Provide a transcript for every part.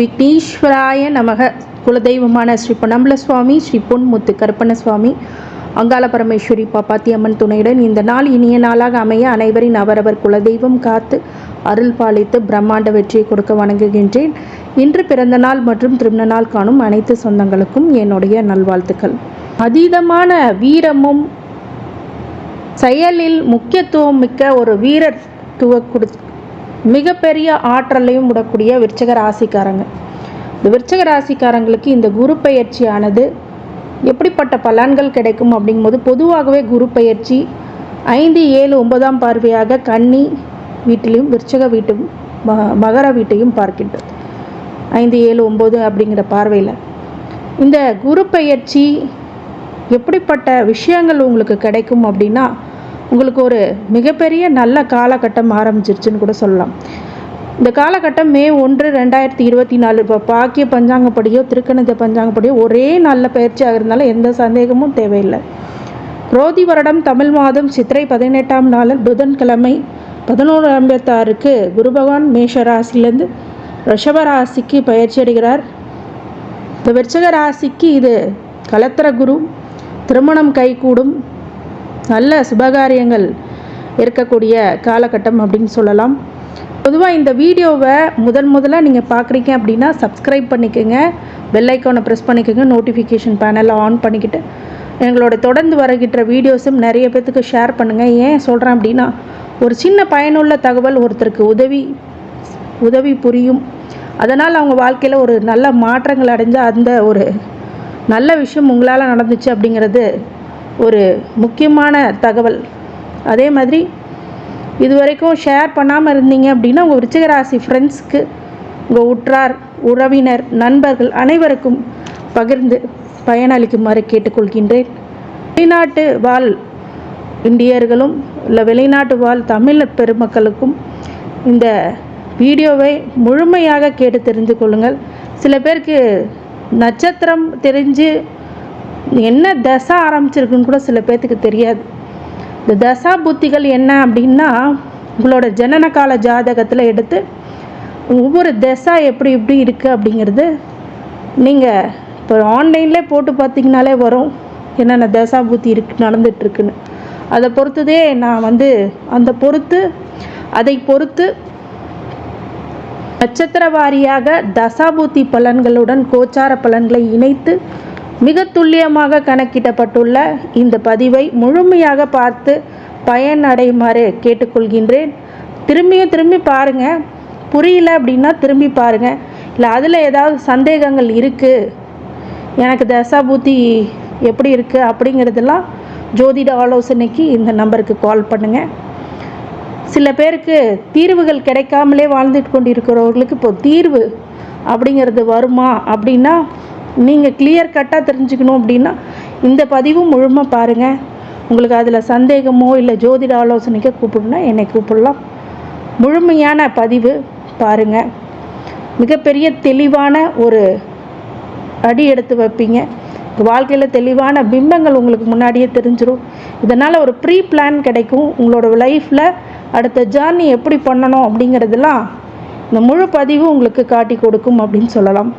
விக்னேஸ்வராய நமக. குலதெய்வமான ஸ்ரீ பொன்னம்பல சுவாமி ஸ்ரீ பொன்முத்து கருப்பண சுவாமி அங்காள பரமேஸ்வரி பாப்பாத்தி அம்மன் துணையுடன் இந்த நாள் இனிய நாளாக அமைய அனைவரின் அவரவர் குலதெய்வம் காத்து அருள் பாலித்து பிரம்மாண்ட வெற்றியை கொடுக்க வணங்குகின்றேன். இன்று பிறந்த நாள் மற்றும் திருமண நாள் காணும் அனைத்து சொந்தங்களுக்கும் என்னுடைய நல்வாழ்த்துக்கள். அதீதமான வீரமும் செயலில் முக்கியத்துவம் மிக்க ஒரு வீரத்துவ கொடு மிகப்பெரிய ஆற்றலையும் விடக்கூடிய விருச்சக ராசிக்காரங்க. இந்த விருச்சக ராசிக்காரங்களுக்கு இந்த குரு பயிற்சியானது எப்படிப்பட்ட பலன்கள் கிடைக்கும் அப்படிங்கும்போது பொதுவாகவே குரு பயிற்சி ஐந்து ஏழு ஒன்பதாம் பார்வையாக கன்னி வீட்டிலையும் விருச்சக வீட்டும் மகர வீட்டையும் பார்க்கின்றது. ஐந்து ஏழு ஒம்பது அப்படிங்கிற பார்வையில். இந்த குரு பயிற்சி எப்படிப்பட்ட விஷயங்கள் உங்களுக்கு கிடைக்கும் அப்படின்னா உங்களுக்கு ஒரு மிகப்பெரிய நல்ல காலகட்டம் ஆரம்பிச்சிருச்சுன்னு கூட சொல்லலாம். இந்த காலகட்டம் மே ஒன்று ரெண்டாயிரத்தி இருபத்தி நாலு. இப்போ பாக்கிய பஞ்சாங்கப்படியோ திருக்கணித பஞ்சாங்கப்படியோ ஒரே நல்ல பயிற்சியாக இருந்தாலும் எந்த சந்தேகமும் தேவையில்லை. குரோதி வருடம் தமிழ் மாதம் சித்திரை பதினெட்டாம் நாளில் புதன்கிழமை பதினோரு ஐம்பத்தாறுக்கு குரு பகவான் மேஷ ராசிலேருந்து ரிஷப ராசிக்கு பயிற்சி அடைகிறார். இந்த விருச்சக ராசிக்கு இது கலத்திர குரு திருமணம் கைகூடும். நல்ல சுபகாரியங்கள் இருக்கக்கூடிய காலகட்டம் அப்படின்னு சொல்லலாம். பொதுவாக இந்த வீடியோவை முதன் முதலாக நீங்கள் பார்க்குறீங்க அப்படின்னா சப்ஸ்கிரைப் பண்ணிக்கோங்க. பெல் ப்ரெஸ் பண்ணிக்கோங்க. நோட்டிஃபிகேஷன் பேனலை ஆன் பண்ணிக்கிட்டு எங்களோட தொடர்ந்து வருகின்ற வீடியோஸும் நிறைய பேர்த்துக்கு ஷேர் பண்ணுங்கள் ஏன் சொல்கிறேன் அப்படின்னா ஒரு சின்ன பயனுள்ள தகவல் ஒருத்தருக்கு உதவி உதவி புரியும். அதனால் அவங்க வாழ்க்கையில் ஒரு நல்ல மாற்றங்கள் அடைஞ்சால் அந்த ஒரு நல்ல விஷயம் உங்களால் நடந்துச்சு அப்படிங்கிறது ஒரு முக்கியமான தகவல். அதே மாதிரி இது வரைக்கும் ஷேர் பண்ணாமல் இருந்தீங்க அப்படின்னா உங்கள் விருச்சிகராசி ஃப்ரெண்ட்ஸ்க்கு உங்கள் உற்றார் உறவினர் நண்பர்கள் அனைவருக்கும் பகிர்ந்து பயனளிக்குமாறு கேட்டுக்கொள்கின்றேன். வெளிநாட்டு வாழ் இந்தியர்களும் இல்லை வெளிநாட்டு வாழ் தமிழ் பெருமக்களுக்கும் இந்த வீடியோவை முழுமையாக கேட்டு தெரிந்து கொள்ளுங்கள். சில பேருக்கு நட்சத்திரம் தெரிஞ்சு என்ன தசை ஆரம்பிச்சிருக்குன்னு கூட சில பேர்த்துக்கு தெரியாது. இந்த தசா புத்திகள் என்ன அப்படின்னா உங்களோட ஜனன கால ஜாதகத்தில் எடுத்து ஒவ்வொரு தசா எப்படி எப்படி இருக்குது அப்படிங்கிறது நீங்கள் இப்போ ஆன்லைன்லேயே போட்டு பார்த்தீங்கனாலே வரும். என்னென்ன தசா புத்தி இருக்கு நடந்துட்டுருக்குன்னு அதை பொறுத்ததே நான் வந்து அந்த பொறுத்து அதை பொறுத்து நட்சத்திர வாரியாக தசாபூத்தி பலன்களுடன் கோச்சார பலன்களை இணைத்து மிக துல்லியமாக கணக்கிடப்பட்டுள்ள இந்த பதிவை முழுமையாக பார்த்து பயனடையுமாறு கேட்டுக்கொள்கின்றேன். திரும்பியும் திரும்பி பாருங்கள் புரியல அப்படின்னா திரும்பி பாருங்கள் இல்லை அதில் ஏதாவது சந்தேகங்கள் இருக்குது எனக்கு தசாபூத்தி எப்படி இருக்குது அப்படிங்கிறதெல்லாம் ஜோதிட ஆலோசனைக்கு இந்த நம்பருக்கு கால் பண்ணுங்கள் சில பேருக்கு தீர்வுகள் கிடைக்காமலே வாழ்ந்துட்டு கொண்டிருக்கிறவர்களுக்கு இப்போ தீர்வு அப்படிங்கிறது வருமா அப்படின்னா நீங்கள் கிளியர் கட்டாக தெரிஞ்சுக்கணும் அப்படின்னா இந்த பதிவும் முழுமை பாருங்கள் உங்களுக்கு அதில் சந்தேகமோ இல்லை ஜோதிட ஆலோசனைக்கோ கூப்பிடணும்னா என்னை கூப்பிடலாம். முழுமையான பதிவு பாருங்கள் மிகப்பெரிய தெளிவான ஒரு அடி எடுத்து வைப்பீங்க. வாழ்க்கையில் தெளிவான பிம்பங்கள் உங்களுக்கு முன்னாடியே தெரிஞ்சிடும் இதனால் ஒரு ப்ரீ பிளான் கிடைக்கும். உங்களோட லைஃப்பில் அடுத்த ஜேர்னி எப்படி பண்ணணும் அப்படிங்கிறதெல்லாம் இந்த முழு பதிவு உங்களுக்கு காட்டி கொடுக்கும் அப்படின்னு சொல்லலாம்.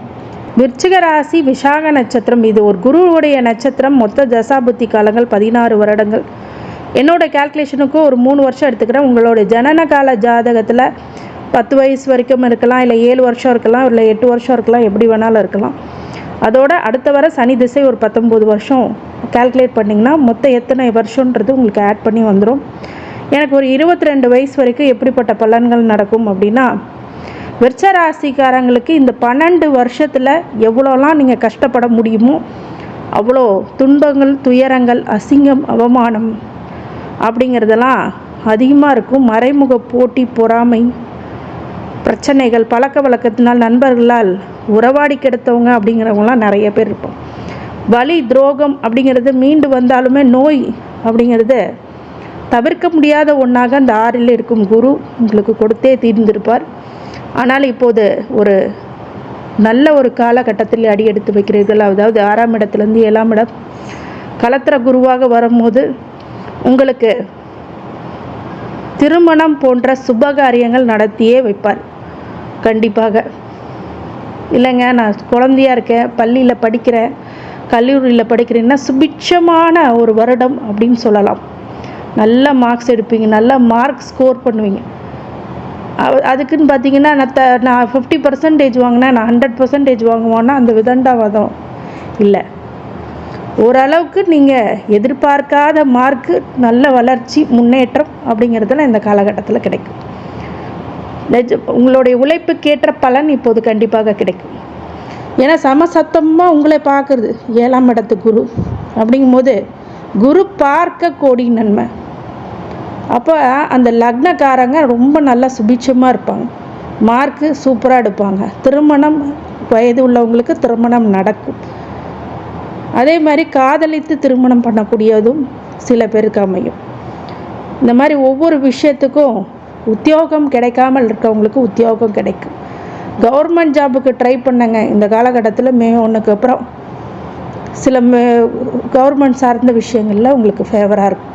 விருச்சிக ராசி விசாக நட்சத்திரம் இது ஒரு குருவுடைய நட்சத்திரம் மொத்த தசாபுத்தி காலங்கள் பதினாறு வருடங்கள். என்னோட கால்குலேஷனுக்கு ஒரு மூணு வருஷம் எடுத்துக்கிறேன். உங்களோட ஜனன கால ஜாதகத்தில் பத்து வயசு வரைக்கும் இருக்கலாம் இல்லை ஏழு வருஷம் இருக்கலாம் இல்லை எட்டு வருஷம் இருக்கலாம் எப்படி வேணாலும் இருக்கலாம். அதோட அடுத்த வர சனி திசை ஒரு பத்தொம்போது வருஷம் கால்குலேட் பண்ணிங்கன்னா மொத்தம் எத்தனை வருஷன்றது உங்களுக்கு ஆட் பண்ணி வந்துடும் எனக்கு ஒரு இருபத்தி ரெண்டு வயசு வரைக்கும் எப்படிப்பட்ட பலன்கள் நடக்கும் அப்படின்னா விருச்சராசிக்காரங்களுக்கு இந்த பன்னெண்டு வருஷத்தில் எவ்வளோலாம் நீங்கள் கஷ்டப்பட முடியுமோ அவ்வளோ துன்பங்கள் துயரங்கள் அசிங்கம் அவமானம் அப்படிங்கிறதெல்லாம் அதிகமாக இருக்கும். மறைமுக போட்டி பொறாமை பிரச்சனைகள் பழக்க வழக்கத்தினால் நண்பர்களால் உறவாடி கெடுத்தவங்க அப்படிங்கிறவங்களாம் நிறைய பேர் இருப்போம். வலி துரோகம் அப்படிங்கிறது மீண்டு வந்தாலுமே நோய் அப்படிங்கிறது தவிர்க்க முடியாத ஒன்றாக அந்த ஆறில் இருக்கும் குரு உங்களுக்கு கொடுத்தே தீர்ந்திருப்பார். ஆனால் இப்போது ஒரு நல்ல ஒரு காலகட்டத்தில் அடி எடுத்து வைக்கிறீர்கள். அதாவது ஆறாம் இடத்துலேருந்து ஏழாம் இடம் கலத்திர குருவாக வரும்போது உங்களுக்கு திருமணம் போன்ற சுபகாரியங்கள் நடத்தியே வைப்பார். கண்டிப்பாக. இல்லைங்க நான் குழந்தையா இருக்கேன் பள்ளியில் படிக்கிறேன் கல்லூரியில் படிக்கிறேன்னா சுபிட்சமான ஒரு வருடம் அப்படின்னு சொல்லலாம். நல்ல மார்க்ஸ் எடுப்பீங்க நல்ல மார்க் ஸ்கோர் பண்ணுவீங்க. அதுக்குன்னு பார்த்தீங்கன்னா நான் த நான் ஃபிஃப்டி பர்சன்டேஜ் வாங்கினேன் நான் ஹண்ட்ரட் பர்சன்டேஜ் வாங்குவேன்னா அந்த விதண்டாவாதம் இல்லை. ஓரளவுக்கு நீங்கள் எதிர்பார்க்காத மார்க்கு நல்ல வளர்ச்சி முன்னேற்றம் அப்படிங்கிறதுலாம் இந்த காலகட்டத்தில் கிடைக்கும். நிஜ உங்களுடைய உழைப்புக்கேற்ற பலன் இப்போது கண்டிப்பாக கிடைக்கும். ஏன்னா சமசத்தமாக உங்களை பார்க்குறது ஏழாம் இடத்து குரு. அப்படிங்கும்போது குரு பார்க்க கோடி நன்மை. அப்போ அந்த லக்னக்காரங்க ரொம்ப நல்லா சுபிட்சமாக இருப்பாங்க. மார்க்கு சூப்பராக எடுப்பாங்க. திருமணம் வயது உள்ளவங்களுக்கு திருமணம் நடக்கும். அதே மாதிரி காதலித்து திருமணம் பண்ணக்கூடியதும் சில பேருக்கு அமையும். இந்த மாதிரி ஒவ்வொரு விஷயத்துக்கும் உத்தியோகம் கிடைக்காமல் இருக்கவங்களுக்கு உத்தியோகம் கிடைக்கும். கவர்மெண்ட் ஜாபுக்கு ட்ரை பண்ணுங்க. இந்த காலகட்டத்தில் மே ஒன்றுக்கு அப்புறம் சில மே கவர்மெண்ட் சார்ந்த விஷயங்களில் உங்களுக்கு ஃபேவராக இருக்கும்.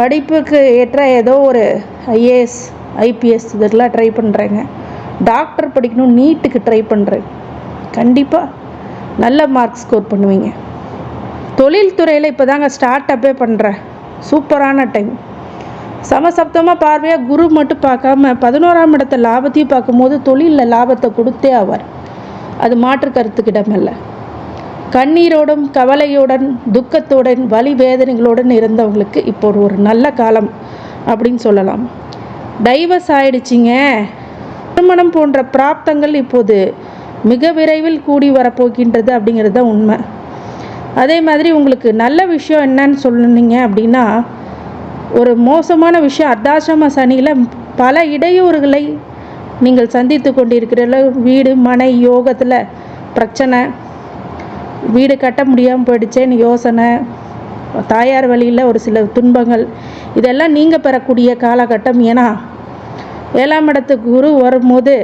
படிப்புக்கு ஏற்ற ஏதோ ஒரு ஐஏஎஸ் ஐபிஎஸ் இதெல்லாம் ட்ரை பண்ணுறேங்க டாக்டர் படிக்கணும் நீட்டுக்கு ட்ரை பண்ணுறேன் கண்டிப்பாக நல்ல மார்க் ஸ்கோர் பண்ணுவீங்க. தொழில்துறையில் இப்போ தாங்க ஸ்டார்ட் அப்பே பண்ணுறேன் சூப்பரான டைம் சமசப்தமாக பார்வையாக குரு மட்டும் பார்க்காம பதினோராம் இடத்த லாபத்தையும் பார்க்கும்போது தொழிலில் லாபத்தை கொடுத்தே ஆவார். அது மாற்று கருத்துக்கிடமில்லை கண்ணீரோடும் கவலையுடன் துக்கத்துடன் வலி வேதனைகளுடன் இருந்தவங்களுக்கு இப்போ ஒரு ஒரு நல்ல காலம் அப்படின்னு சொல்லலாம். டைவர்ஸ் ஆயிடுச்சிங்க. திருமணம் போன்ற பிராப்தங்கள் இப்போது மிக விரைவில் கூடி வரப்போகின்றது அப்படிங்கிறது தான் உண்மை. அதே மாதிரி உங்களுக்கு நல்ல விஷயம் என்னன்னு சொன்னீங்க அப்படின்னா ஒரு மோசமான விஷயம் அர்த்தாசிரம சனியில் பல இடையூறுகளை நீங்கள் சந்தித்து கொண்டிருக்கிறீர்கள். வீடு மனை யோகத்தில் பிரச்சனை வீடு கட்ட முடியாமல் போயிடுச்சேன்னு யோசனை. தாயார் வழியில் ஒரு சில துன்பங்கள். இதெல்லாம் நீங்கள் பெறக்கூடிய காலகட்டம். ஏன்னா ஏழாம் இடத்து குரு வரும்போது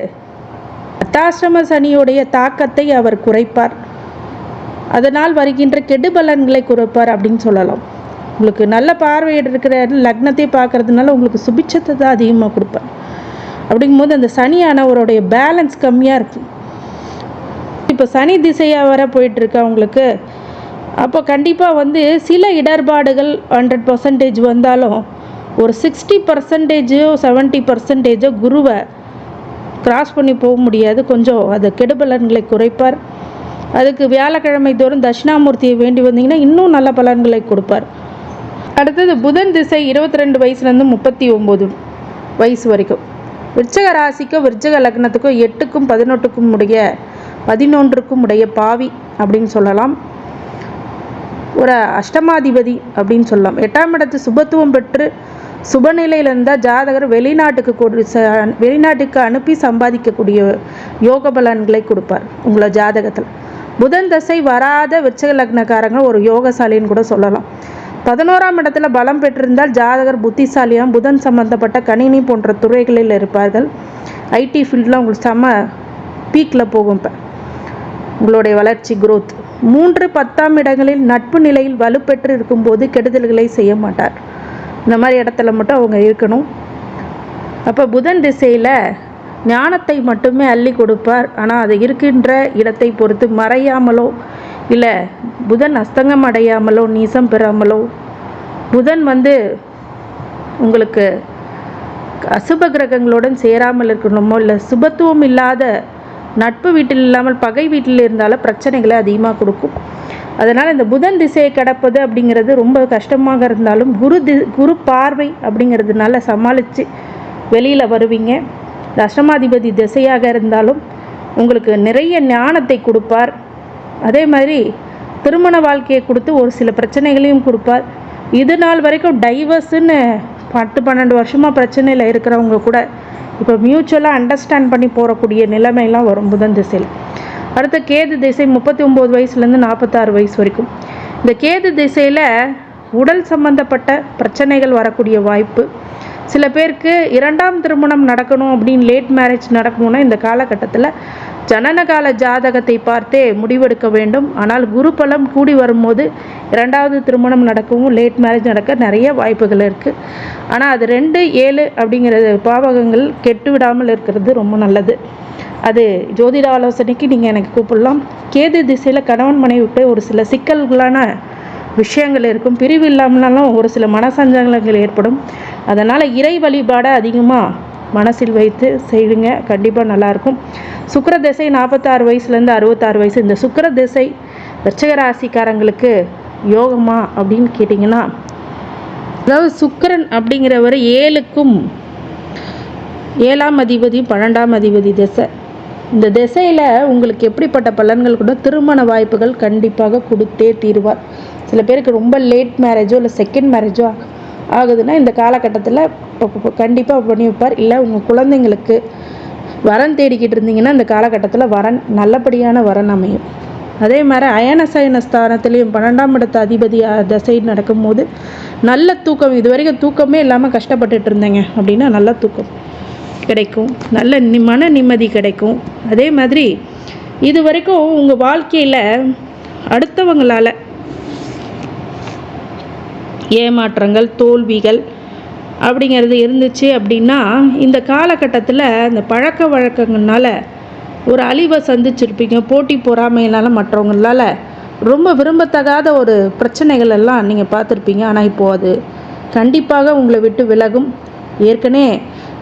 அத்தாசிரம சனியுடைய தாக்கத்தை அவர் குறைப்பார். அதனால் வருகின்ற கெடுபலன்களை குறைப்பார் அப்படின்னு சொல்லலாம். உங்களுக்கு நல்ல பார்வையிட இருக்கிற லக்னத்தை பார்க்கறதுனால உங்களுக்கு சுபிட்சத்தை தான் அதிகமாக கொடுப்பார். அப்படிங்கும்போது அந்த சனியானவருடைய பேலன்ஸ் கம்மியாக இருக்கும் இப்போ சனி திசையாக வர போயிட்டுருக்கு அவங்களுக்கு. அப்போ கண்டிப்பாக வந்து சில இடர்பாடுகள் ஹண்ட்ரட் பர்சன்டேஜ் வந்தாலும் ஒரு சிக்ஸ்டி பர்சன்டேஜோ செவன்ட்டி பர்சன்டேஜோ குருவை கிராஸ் பண்ணி போக முடியாது. கொஞ்சம் அது கெடுபலன்களை குறைப்பார். அதுக்கு வியாழக்கிழமை தோறும் தட்சிணாமூர்த்தியை வேண்டி வந்தீங்கன்னா இன்னும் நல்ல பலன்களை கொடுப்பார். அடுத்தது புதன் திசை இருபத்தி ரெண்டு வயசுலேருந்து முப்பத்தி ஒம்பது வயசு வரைக்கும். விருச்சக ராசிக்கும் விருச்சக லக்னத்துக்கும் எட்டுக்கும் பதினெட்டுக்கும் உடைய பதினொன்றுக்கும் உடைய பாவி அப்படின்னு சொல்லலாம். ஒரு அஷ்டமாதிபதி அப்படின்னு சொல்லலாம். எட்டாம் இடத்து சுபத்துவம் பெற்று சுபநிலையில் இருந்தால் ஜாதகர் வெளிநாட்டுக்கு கொடு ச வெளிநாட்டுக்கு அனுப்பி சம்பாதிக்கக்கூடிய யோக பலன்களை கொடுப்பார் உங்களை ஜாதகத்தில். புதன் தசை வராத விச்சக லக்னக்காரங்க ஒரு யோகசாலின்னு கூட சொல்லலாம். பதினோராம் இடத்துல பலம் பெற்றிருந்தால் ஜாதகர் புத்திசாலியாக புதன் சம்பந்தப்பட்ட கணினி போன்ற துறைகளில் இருப்பார்கள். ஐடி ஃபீல்டில் உங்களுக்கு செம்ம பீக்கில் போகும் இப்போ. உங்களுடைய வளர்ச்சி குரோத் மூன்று பத்தாம் இடங்களில் நட்பு நிலையில் வலுப்பெற்று இருக்கும்போது கெடுதல்களை செய்ய மாட்டார். இந்த மாதிரி இடத்துல மட்டும் அவங்க இருக்கணும். அப்போ புதன் திசையில் ஞானத்தை மட்டுமே அள்ளி கொடுப்பார். ஆனால் அது இருக்கின்ற இடத்தை பொறுத்து மறையாமலோ இல்லை புதன் அஸ்தங்கம் அடையாமலோ நீசம் பெறாமலோ புதன் வந்து உங்களுக்கு அசுப கிரகங்களுடன் சேராமல் இருக்கணுமோ இல்லை சுபத்துவம் இல்லாத நட்பு வீட்டில் இல்லாமல் பகை வீட்டில் இருந்தாலும் பிரச்சனைகளை அதிகமாக கொடுக்கும். அதனால் இந்த புதன் திசையை கடப்பது அப்படிங்கிறது ரொம்ப கஷ்டமாக இருந்தாலும் குரு தி குரு பார்வை அப்படிங்கிறதுனால சமாளித்து வெளியில் வருவீங்க. இந்த அஷ்டமாதிபதி திசையாக இருந்தாலும் உங்களுக்கு நிறைய ஞானத்தை கொடுப்பார். அதே மாதிரி திருமண வாழ்க்கையை கொடுத்து ஒரு சில பிரச்சனைகளையும் கொடுப்பார். இது நாள் வரைக்கும் டைவர்ஸுன்னு பத்து பன்னெண்டு வருஷமாக பிரச்சனையில் இருக்கிறவங்க கூட இப்போ மியூச்சுவலாக அண்டர்ஸ்டாண்ட் பண்ணி போகக்கூடிய நிலைமையெல்லாம் வரும் புதன் திசையில். அடுத்த கேது திசை முப்பத்தி ஒம்பது வயசுலேருந்து நாற்பத்தாறு வயசு வரைக்கும். இந்த கேது திசையில் உடல் சம்பந்தப்பட்ட பிரச்சனைகள் வரக்கூடிய வாய்ப்பு. சில பேருக்கு இரண்டாம் திருமணம் நடக்கணும் அப்படின்னு லேட் மேரேஜ் நடக்கணும்னா இந்த காலகட்டத்தில் ஜனனகால ஜாதகத்தை பார்த்தே முடிவெடுக்க வேண்டும். ஆனால் குரு பலம் கூடி வரும்போது இரண்டாவது திருமணம் நடக்கவும் லேட் மேரேஜ் நடக்க நிறைய வாய்ப்புகள் இருக்குது ஆனால் அது ரெண்டு ஏழு அப்படிங்கிறது பாவகங்கள் கெட்டு விடாமல் இருக்கிறது ரொம்ப நல்லது. அது ஜோதிட ஆலோசனைக்கு நீங்கள் எனக்கு கூப்பிடலாம். கேது திசையில் கணவன் மனைவிட்டு ஒரு சில சிக்கல்களான விஷயங்கள் இருக்கும். பிரிவு இல்லாமலாலும் ஒரு சில மனசஞ்சலங்கள் ஏற்படும். அதனால் இறை வழிபாடை அதிகமாக மனசில் வைத்து செய்யுங்க. கண்டிப்பாக நல்லாயிருக்கும் சுக்கர திசை நாற்பத்தாறு வயசுலேருந்து அறுபத்தாறு வயசு. இந்த சுக்கர திசை விருச்சக ராசிக்காரங்களுக்கு யோகமா அப்படின்னு கேட்டிங்கன்னா அதாவது சுக்கரன் அப்படிங்கிறவர் ஏழுக்கும் ஏழாம் அதிபதி பன்னெண்டாம் அதிபதி திசை. இந்த திசையில் உங்களுக்கு எப்படிப்பட்ட பலன்கள் கூட திருமண வாய்ப்புகள் கண்டிப்பாக கொடுத்தே தீருவார். சில பேருக்கு ரொம்ப லேட் மேரேஜோ இல்லை செகண்ட் மேரேஜோ ஆகுதுன்னா இந்த காலகட்டத்தில் கண்டிப்பாக பண்ணி வைப்பார் இல்லை உங்கள் குழந்தைங்களுக்கு வரன் தேடிக்கிட்டு இருந்தீங்கன்னா இந்த காலகட்டத்தில் வரன் நல்லபடியான வரன் அமையும். அதே மாதிரி அயனசயன ஸ்தானத்துலேயும் பன்னெண்டாம் இடத்து அதிபதி தசை நடக்கும்போது நல்ல தூக்கம் இது வரைக்கும் தூக்கமே இல்லாமல் கஷ்டப்பட்டுட்டு இருந்தேங்க. அப்படின்னா நல்ல தூக்கம் கிடைக்கும். நல்ல நி மன நிம்மதி கிடைக்கும். அதே மாதிரி இது வரைக்கும் உங்கள் வாழ்க்கையில் அடுத்தவங்களால் ஏமாற்றங்கள் தோல்விகள் அப்படிங்கிறது இருந்துச்சு அப்படின்னா இந்த காலகட்டத்தில் இந்த பழக்க வழக்கங்கள்னால ஒரு அழிவை சந்திச்சிருப்பீங்க போட்டி பொறாமையினால மற்றவங்களால. ரொம்ப விரும்பத்தகாத ஒரு பிரச்சனைகள் எல்லாம் நீங்கள் பார்த்துருப்பீங்க. ஆனால் இப்போது அது கண்டிப்பாக உங்களை விட்டு விலகும். ஏற்கனவே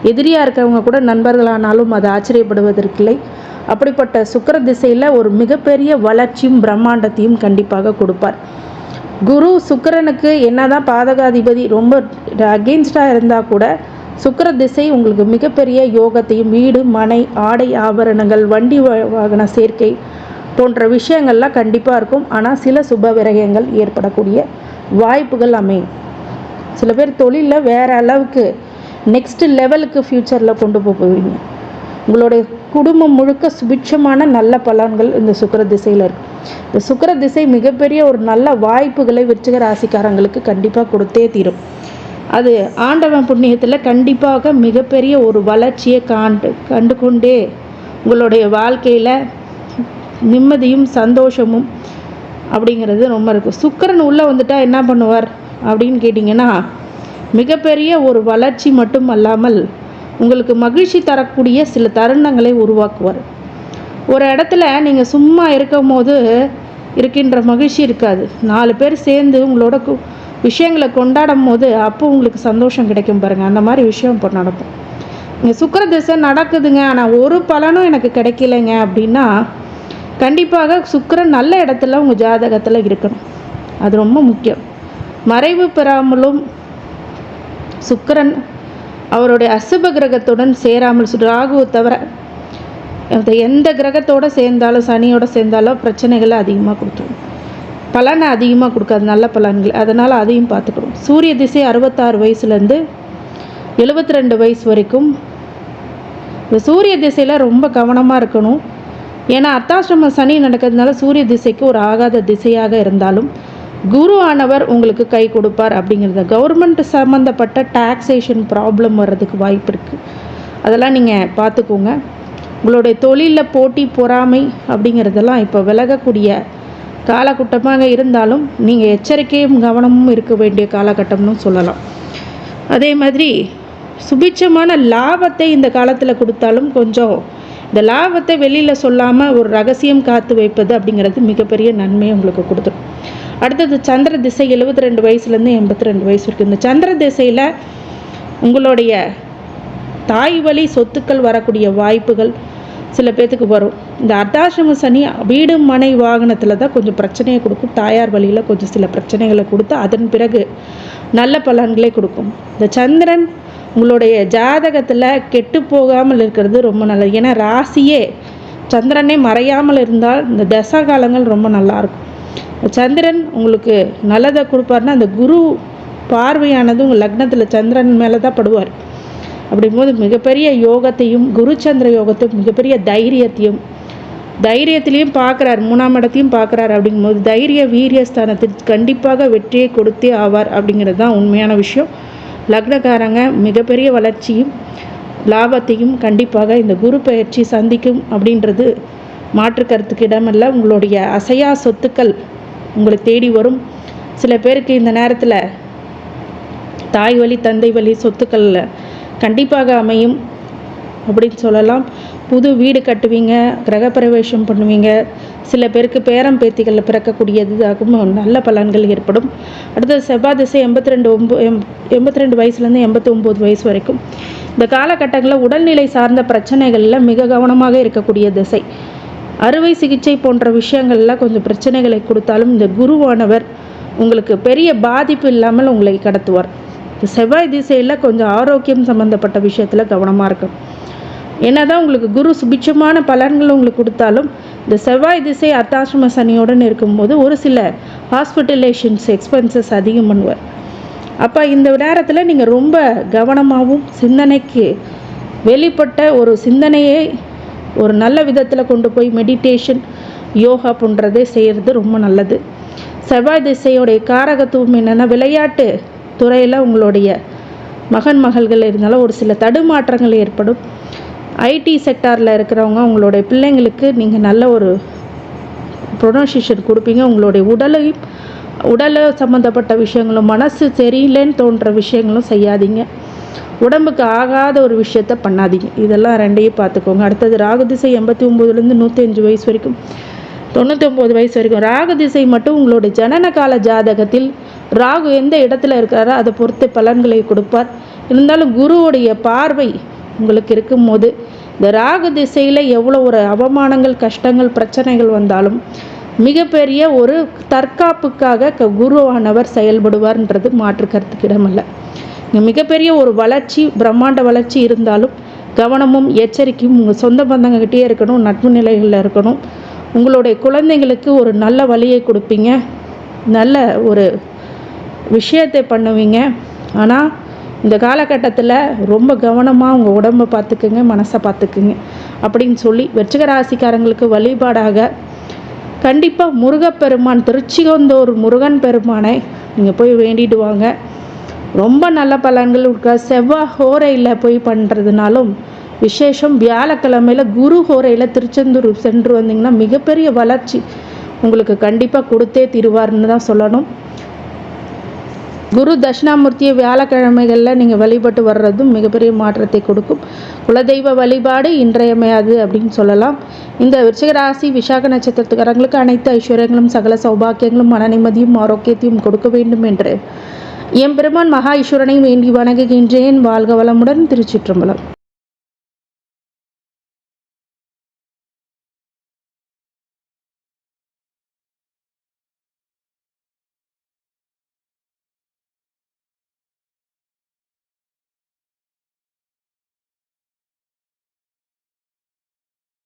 எதிரியாக இருக்கிறவங்க கூட நண்பர்களானாலும் அது ஆச்சரியப்படுவதற்கில்லை. அப்படிப்பட்ட சுக்கிர திசையில் ஒரு மிகப்பெரிய வளர்ச்சியும் பிரம்மாண்டத்தையும் கண்டிப்பாக கொடுப்பார். குரு சுக்கரனுக்கு என்னதான் பாதகாதிபதி ரொம்ப அகெயின்ஸ்டாக இருந்தால் கூட சுக்கர திசை உங்களுக்கு மிகப்பெரிய யோகத்தையும் வீடு மனை ஆடை ஆபரணங்கள் வண்டி வாகன சேர்க்கை போன்ற விஷயங்கள்லாம் கண்டிப்பாக இருக்கும். ஆனால் சில சுப விரயங்கள் ஏற்படக்கூடிய வாய்ப்புகள் அமையும். சில பேர் தொழிலில் வேற அளவுக்கு நெக்ஸ்ட் லெவலுக்கு ஃப்யூச்சரில் கொண்டு போவீங்க. உங்களுடைய குடும்பம் முழுக்க சுபிட்சமான நல்ல பலன்கள் இந்த சுக்கிர திசையில் இருக்குது இந்த சுக்கிர திசை மிகப்பெரிய ஒரு நல்ல வாய்ப்புகளை விருச்சிக ராசிக்காரங்களுக்கு கண்டிப்பாக கொடுத்தே தீரும். அது ஆண்டவன் புண்ணியத்தில் கண்டிப்பாக மிகப்பெரிய ஒரு வளர்ச்சியை காண்டு கண்டு கொண்டே உங்களுடைய வாழ்க்கையில் நிம்மதியும் சந்தோஷமும் அப்படிங்கிறது ரொம்ப இருக்கும். சுக்கரன் உள்ளே வந்துட்டா என்ன பண்ணுவார் அப்படின்னு கேட்டிங்கன்னா மிகப்பெரிய ஒரு வளர்ச்சி மட்டும் அல்லாமல் உங்களுக்கு மகிழ்ச்சி தரக்கூடிய சில தருணங்களை உருவாக்குவார். ஒரு இடத்துல நீங்கள் சும்மா இருக்கும் போது இருக்கின்ற மகிழ்ச்சி இருக்காது. நாலு பேர் சேர்ந்து உங்களோட கு- விஷயங்களை கொண்டாடும் போது அப்போ உங்களுக்கு சந்தோஷம் கிடைக்கும் பாருங்கள் அந்த மாதிரி விஷயம் இப்போ நடக்கும். இங்கே சுக்கர திசை நடக்குதுங்க. ஆனால் ஒரு பலனும் எனக்கு கிடைக்கலைங்க அப்படின்னா கண்டிப்பாக சுக்கரன் நல்ல இடத்துல உங்கள் ஜாதகத்தில் இருக்கணும். அது ரொம்ப முக்கியம். மறைவு பெறாமலும் சுக்கரன் அவருடைய அசுப கிரகத்துடன் சேராமல் ராகுவை தவிர அது எந்த கிரகத்தோட சேர்ந்தாலும் சனியோட சேர்ந்தாலும் பிரச்சனைகளை அதிகமாக கொடுத்துரும். பலனை அதிகமாக கொடுக்காது நல்ல பலன்கள். அதனால் அதையும் பார்த்துக்கணும். சூரிய திசை அறுபத்தாறு வயசுலேருந்து எழுபத்தி ரெண்டு வயசு வரைக்கும் இந்த சூரிய திசையில் ரொம்ப கவனமாக இருக்கணும். ஏன்னா அர்த்தாசிரம சனி நடக்கிறதுனால சூரிய திசைக்கு ஒரு ஆகாத திசையாக இருந்தாலும் குரு ஆனவர் உங்களுக்கு கை கொடுப்பார் அப்படிங்கிறது. கவர்மெண்ட் சம்மந்தப்பட்ட டாக்ஸேஷன் ப்ராப்ளம் வர்றதுக்கு வாய்ப்பு இருக்குது அதெல்லாம் நீங்கள் பார்த்துக்கோங்க. உங்களுடைய தொழிலில் போட்டி பொறாமை அப்படிங்கிறதெல்லாம் இப்போ விலகக்கூடிய காலகட்டமாக இருந்தாலும் நீங்கள் எச்சரிக்கையும் கவனமும் இருக்க வேண்டிய காலகட்டம்னு சொல்லலாம். அதே மாதிரி சுபிட்சமான லாபத்தை இந்த காலத்தில் கொடுத்தாலும் கொஞ்சம் இந்த லாபத்தை வெளியில் சொல்லாமல் ஒரு ரகசியம் காத்து வைப்பது அப்படிங்கிறது மிகப்பெரிய நன்மையை உங்களுக்கு கொடுத்துரும். அடுத்தது சந்திர திசை எழுபத்தி ரெண்டு வயசுலேருந்து எண்பத்தி ரெண்டு வயசு வரைக்கும். இந்த சந்திர திசையில் உங்களுடைய தாய் வழி சொத்துக்கள் வரக்கூடிய வாய்ப்புகள் சில பேர்த்துக்கு வரும். இந்த அர்த்தாசிரம சனி வீடு மனை வாகனத்தில் தான் கொஞ்சம் பிரச்சனையை கொடுக்கும். தாயார் வழியில் கொஞ்சம் சில பிரச்சனைகளை கொடுத்து அதன் பிறகு நல்ல பலன்களை கொடுக்கும். இந்த சந்திரன் உங்களுடைய ஜாதகத்தில் கெட்டு போகாமல் இருக்கிறது ரொம்ப நல்லது. ஏன்னா ராசியே சந்திரனே மறையாமல் இருந்தால் இந்த தசா காலங்கள் ரொம்ப நல்லாயிருக்கும் சந்திரன் உங்களுக்கு நல்லதை கொடுப்பாருன்னா அந்த குரு பார்வையானது உங்கள் லக்னத்தில் சந்திரன் மேலே தான் படுவார். அப்படிங்கும்போது மிகப்பெரிய யோகத்தையும் குருச்சந்திர யோகத்தையும் மிகப்பெரிய தைரியத்தையும் தைரியத்திலையும் பார்க்குறார் மூணாம் இடத்தையும் பார்க்குறார் அப்படிங்கும்போது தைரிய வீரியஸ்தானத்தில் கண்டிப்பாக வெற்றியை கொடுத்தே ஆவார் அப்படிங்கிறது தான் உண்மையான விஷயம். லக்னக்காரங்க மிகப்பெரிய வளர்ச்சியும் லாபத்தையும் கண்டிப்பாக இந்த குரு பயிற்சி சந்திக்கும் அப்படின்றது மாற்று கருத்துக்கு உங்களுடைய அசையா சொத்துக்கள் உங்களை தேடி வரும். சில பேருக்கு இந்த நேரத்தில் தாய் வழி தந்தை வழி சொத்துக்களில் கண்டிப்பாக அமையும் அப்படின்னு சொல்லலாம். புது வீடு கட்டுவீங்க கிரகப்பிரவேசம் பண்ணுவீங்க. சில பேருக்கு பேரம் பேத்திகளில் பிறக்கக்கூடியதாகவும் நல்ல பலன்கள் ஏற்படும். அடுத்தது செவ்வாய் திசை எண்பத்தி ரெண்டு ஒம்பது எம் எண்பத்தி ரெண்டு வயசுலேருந்து எண்பத்தி ஒம்பது வயசு வரைக்கும். இந்த காலகட்டங்களில் உடல்நிலை சார்ந்த பிரச்சனைகளில் மிக கவனமாக இருக்கக்கூடிய திசை. அறுவை சிகிச்சை போன்ற விஷயங்களில் கொஞ்சம் பிரச்சனைகளை கொடுத்தாலும் இந்த குருவானவர் உங்களுக்கு பெரிய பாதிப்பு இல்லாமல் உங்களை கடத்துவார். செவ்வாய் திசையில் கொஞ்சம் ஆரோக்கியம் சம்மந்தப்பட்ட விஷயத்தில் கவனமாக இருக்கும் என்னதான் உங்களுக்கு குரு சுபிட்சமான பலன்கள் உங்களுக்கு கொடுத்தாலும் இந்த செவ்வாய் திசை அர்த்தாசிரம சனியுடன் இருக்கும்போது ஒரு சில ஹாஸ்பிட்டலேஷன்ஸ் எக்ஸ்பென்சஸ் அதிகம் பண்ணுவார். அப்போ இந்த நேரத்தில் நீங்கள் ரொம்ப கவனமாகவும் சிந்தனைக்கு வெளிப்பட்ட ஒரு சிந்தனையை ஒரு நல்ல விதத்தில் கொண்டு போய் மெடிடேஷன் யோகா போன்றதை செய்கிறது ரொம்ப நல்லது. செவ்வாய் திசையோடைய காரகத்துவம் என்னென்னா விளையாட்டு துறையில் உங்களுடைய மகன் மகள்கள் இருந்தாலும் ஒரு சில தடுமாற்றங்கள் ஏற்படும். ஐடி செக்டாரில் இருக்கிறவங்க உங்களுடைய பிள்ளைங்களுக்கு நீங்கள் நல்ல ஒரு ப்ரொனன்சியேஷன் கொடுப்பீங்க. உங்களுடைய உடலையும் உடல் சம்மந்தப்பட்ட விஷயங்களும் மனசு சரியில்லைன்னு தோன்ற விஷயங்களும் செய்யாதீங்க. உடம்புக்கு ஆகாத ஒரு விஷயத்த பண்ணாதீங்க. இதெல்லாம் ரெண்டையும் பார்த்துக்கோங்க. அடுத்தது ராகு திசை எண்பத்தி ஒம்போதுலேருந்து நூற்றி அஞ்சு வயசு வரைக்கும் தொண்ணூற்றி ஒம்பது வயசு வரைக்கும். ராகு திசை மட்டும் உங்களுடைய ஜனன கால ஜாதகத்தில் ராகு எந்த இடத்துல இருக்காரோ அதை பொறுத்து பலன்களை கொடுப்பார். இருந்தாலும் குருவுடைய பார்வை உங்களுக்கு இருக்கும்போது இந்த ராகு திசையில் எவ்வளோ ஒரு அவமானங்கள் கஷ்டங்கள் பிரச்சனைகள் வந்தாலும் மிகப்பெரிய ஒரு தற்காப்புக்காக க குருவானவர் செயல்படுவார்ன்றது மாற்று கருத்துக்கு இடமல்ல. மிகப்பெரிய ஒரு வளர்ச்சி பிரம்மாண்ட வளர்ச்சி இருந்தாலும் கவனமும் எச்சரிக்கையும் உங்கள் சொந்த பந்தங்கக்கிட்டே இருக்கணும் நட்பு நிலைகளில் இருக்கணும். உங்களுடைய குழந்தைங்களுக்கு ஒரு நல்ல வழியை கொடுப்பீங்க. நல்ல ஒரு விஷயத்தை பண்ணுவீங்க. ஆனால் இந்த காலகட்டத்தில் ரொம்ப கவனமாக உங்கள் உடம்பை பார்த்துக்குங்க மனசை பார்த்துக்குங்க அப்படின்னு சொல்லி வெற்றிக ராசிக்காரங்களுக்கு வழிபாடாக கண்டிப்பாக முருகப்பெருமான் திருச்சிகந்தோர் முருகன் பெருமானை நீங்கள் போய் வேண்டிட்டு வாங்க. ரொம்ப நல்ல பலன்கள் இருக்கா செவ்வாய் ஹோரையில் போய் பண்ணுறதுனாலும் விசேஷம் வியாழக்கிழமையில் குரு ஹோரையில் திருச்செந்தூர் சென்று வந்தீங்கன்னா மிகப்பெரிய வளர்ச்சி உங்களுக்கு கண்டிப்பாக கொடுத்தே தீருவார்னு தான் சொல்லணும். குரு தட்சிணாமூர்த்தியை வியாழக்கிழமைகளில் நீங்கள் வழிபட்டு வர்றதும் மிகப்பெரிய மாற்றத்தை கொடுக்கும். குலதெய்வ வழிபாடு இன்றையமையாது அப்படின்னு சொல்லலாம். இந்த விருச்சிகராசி விசாக நட்சத்திரத்துக்காரங்களுக்கு அனைத்து ஐஸ்வர்யங்களும் சகல சௌபாக்கியங்களும் மன நிம்மதியும் ஆரோக்கியத்தையும் கொடுக்க வேண்டும் என்று எம்பெருமான் மகா ஈஸ்வரனை வேண்டி வணங்குகின்றேன். வாழ்க வளமுடன் திருச்சிற்றம்பலம்.